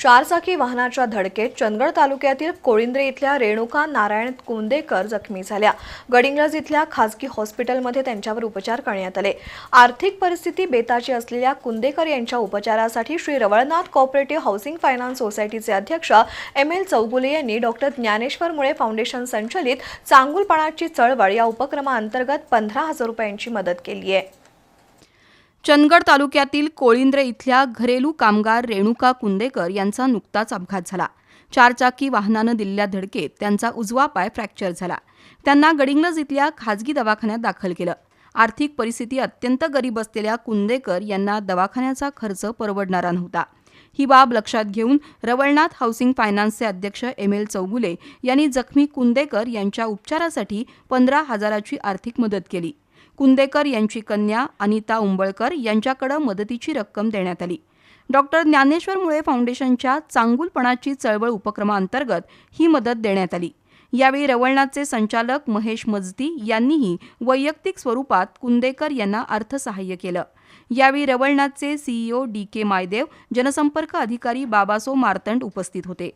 चारचाकी वाहनाच्या धडकेत चंदगड तालुक्यातील कोळिंद्रे इथल्या रेणुका नारायण कुंदेकर जखमी झाल्या. गडिंग्रज इथल्या खासगी हॉस्पिटलमध्ये त्यांच्यावर उपचार करण्यात आले. आर्थिक परिस्थिती बेताची असलेल्या कुंदेकर यांच्या उपचारासाठी Shri Rawalnath cooperative housing finance सोसायटीचे अध्यक्ष एम एल चौगुले यांनी डॉक्टर ज्ञानेश्वर मुळे फाउंडेशन संचलित चांगुलपणाची चळवळ या उपक्रमाअंतर्गत पंधरा हजार रुपयांची मदत केली आहे. चंदगड तालुक्यातील कोळिंद्रे इथल्या घरेलू कामगार रेणुका कुंदेकर यांचा नुकताच अपघात झाला. चारचाकी वाहनानं दिलेल्या धडकेत त्यांचा उजवा पाय फ्रॅक्चर झाला. त्यांना गडिंगलज इथल्या खाजगी दवाखान्यात दाखल केलं. आर्थिक परिस्थिती अत्यंत गरीब असलेल्या कुंदेकर यांना दवाखान्याचा खर्च परवडणारा नव्हता. ही बाब लक्षात घेऊन रवळनाथ हाऊसिंग फायनान्सचे अध्यक्ष एम एल चौगुले यांनी जखमी कुंदेकर यांच्या उपचारासाठी पंधरा हजाराची आर्थिक मदत केली. कुंदेकर यांची कन्या अनिता उंबळकर यांच्याकडे मदतीची रक्कम देण्यात आली. डॉक्टर ज्ञानेश्वर मुळे फाउंडेशनच्या चांगुलपणाची चळवळ उपक्रमाअंतर्गत ही मदत देण्यात आली. यावेळी रवळनाथचे संचालक महेश मजदी यांनीही वैयक्तिक स्वरूपात कुंदेकर यांना अर्थसहाय्य केलं. यावेळी रवळनाथचे सीईओ डी के मायदेव जनसंपर्क अधिकारी बाबासो मार्तंड उपस्थित होते.